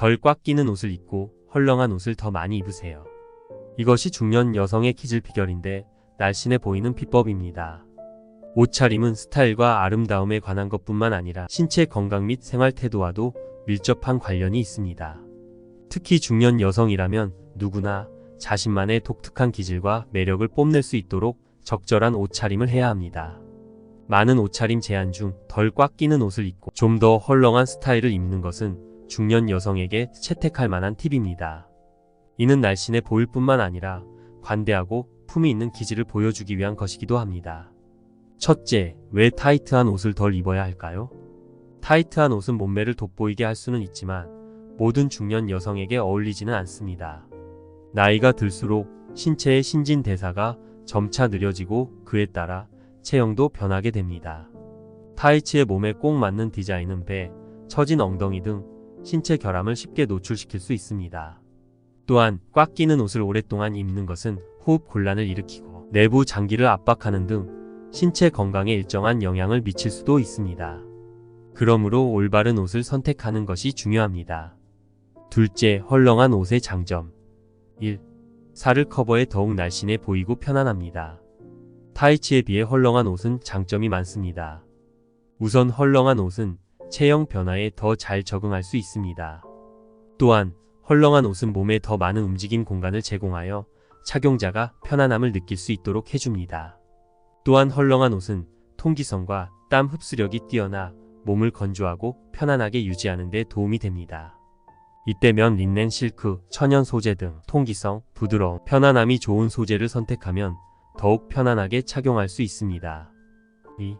덜 꽉 끼는 옷을 입고 헐렁한 옷을 더 많이 입으세요. 이것이 중년 여성의 키질 비결인데 날씬해 보이는 비법입니다. 옷차림은 스타일과 아름다움에 관한 것뿐만 아니라 신체 건강 및 생활 태도와도 밀접한 관련이 있습니다. 특히 중년 여성이라면 누구나 자신만의 독특한 기질과 매력을 뽐낼 수 있도록 적절한 옷차림을 해야 합니다. 많은 옷차림 제한 중 덜 꽉 끼는 옷을 입고 좀 더 헐렁한 스타일을 입는 것은 중년 여성에게 채택할 만한 팁입니다. 이는 날씬해 보일 뿐만 아니라 관대하고 품위 있는 기질을 보여주기 위한 것이기도 합니다. 첫째, 왜 타이트한 옷을 덜 입어야 할까요? 타이트한 옷은 몸매를 돋보이게 할 수는 있지만 모든 중년 여성에게 어울리지는 않습니다. 나이가 들수록 신체의 신진대사가 점차 느려지고 그에 따라 체형도 변하게 됩니다. 타이츠의 몸에 꼭 맞는 디자인은 배, 처진 엉덩이 등 신체 결함을 쉽게 노출시킬 수 있습니다. 또한 꽉 끼는 옷을 오랫동안 입는 것은 호흡 곤란을 일으키고 내부 장기를 압박하는 등 신체 건강에 일정한 영향을 미칠 수도 있습니다. 그러므로 올바른 옷을 선택하는 것이 중요합니다. 둘째, 헐렁한 옷의 장점. 1. 살을 커버해 더욱 날씬해 보이고 편안합니다. 타이츠에 비해 헐렁한 옷은 장점이 많습니다. 우선 헐렁한 옷은 체형 변화에 더 잘 적응할 수 있습니다. 또한 헐렁한 옷은 몸에 더 많은 움직임 공간을 제공하여 착용자가 편안함을 느낄 수 있도록 해줍니다. 또한 헐렁한 옷은 통기성과 땀 흡수력이 뛰어나 몸을 건조하고 편안하게 유지하는 데 도움이 됩니다. 이때 면, 린넨, 실크, 천연 소재 등 통기성, 부드러움, 편안함이 좋은 소재를 선택하면 더욱 편안하게 착용할 수 있습니다. 2.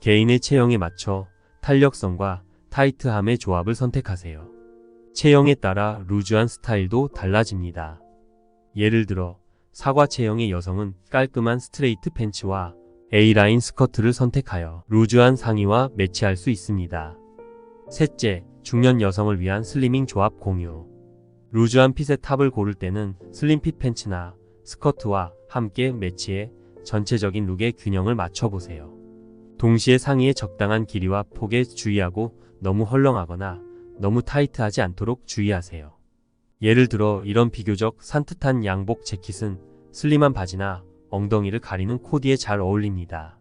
개인의 체형에 맞춰 탄력성과 타이트함의 조합을 선택하세요. 체형에 따라 루즈한 스타일도 달라집니다. 예를 들어 사과 체형의 여성은 깔끔한 스트레이트 팬츠와 A라인 스커트를 선택하여 루즈한 상의와 매치할 수 있습니다. 셋째, 중년 여성을 위한 슬리밍 조합 공유. 루즈한 핏의 탑을 고를 때는 슬림핏 팬츠나 스커트와 함께 매치해 전체적인 룩의 균형을 맞춰보세요. 동시에 상의의 적당한 길이와 폭에 주의하고 너무 헐렁하거나 너무 타이트하지 않도록 주의하세요. 예를 들어 이런 비교적 산뜻한 양복 재킷은 슬림한 바지나 엉덩이를 가리는 코디에 잘 어울립니다.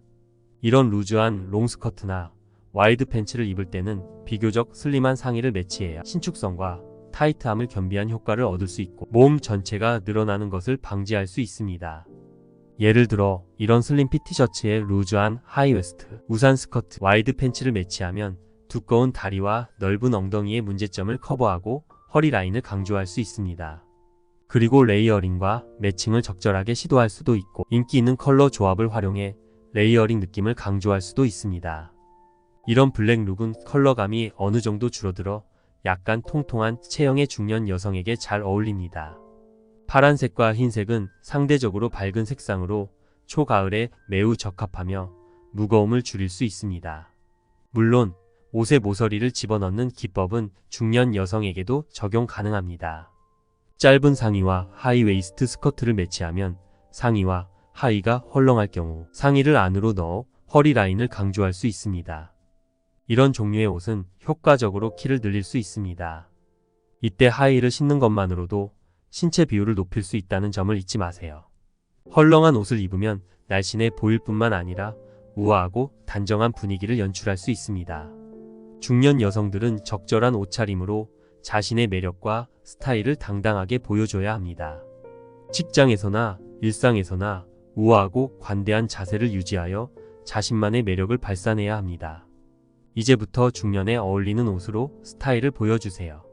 이런 루즈한 롱스커트나 와이드 팬츠를 입을 때는 비교적 슬림한 상의를 매치해야 신축성과 타이트함을 겸비한 효과를 얻을 수 있고 몸 전체가 늘어나는 것을 방지할 수 있습니다. 예를 들어 이런 슬림핏 티셔츠에 루즈한 하이웨스트, 우산 스커트, 와이드 팬츠를 매치하면 두꺼운 다리와 넓은 엉덩이의 문제점을 커버하고 허리 라인을 강조할 수 있습니다. 그리고 레이어링과 매칭을 적절하게 시도할 수도 있고 인기 있는 컬러 조합을 활용해 레이어링 느낌을 강조할 수도 있습니다. 이런 블랙 룩은 컬러감이 어느 정도 줄어들어 약간 통통한 체형의 중년 여성에게 잘 어울립니다. 파란색과 흰색은 상대적으로 밝은 색상으로 초가을에 매우 적합하며 무거움을 줄일 수 있습니다. 물론 옷에 모서리를 집어넣는 기법은 중년 여성에게도 적용 가능합니다. 짧은 상의와 하이웨이스트 스커트를 매치하면 상의와 하의가 헐렁할 경우 상의를 안으로 넣어 허리 라인을 강조할 수 있습니다. 이런 종류의 옷은 효과적으로 키를 늘릴 수 있습니다. 이때 하의를 신는 것만으로도 신체 비율을 높일 수 있다는 점을 잊지 마세요. 헐렁한 옷을 입으면 날씬해 보일 뿐만 아니라 우아하고 단정한 분위기를 연출할 수 있습니다. 중년 여성들은 적절한 옷차림으로 자신의 매력과 스타일을 당당하게 보여줘야 합니다. 직장에서나 일상에서나 우아하고 관대한 자세를 유지하여 자신만의 매력을 발산해야 합니다. 이제부터 중년에 어울리는 옷으로 스타일을 보여주세요.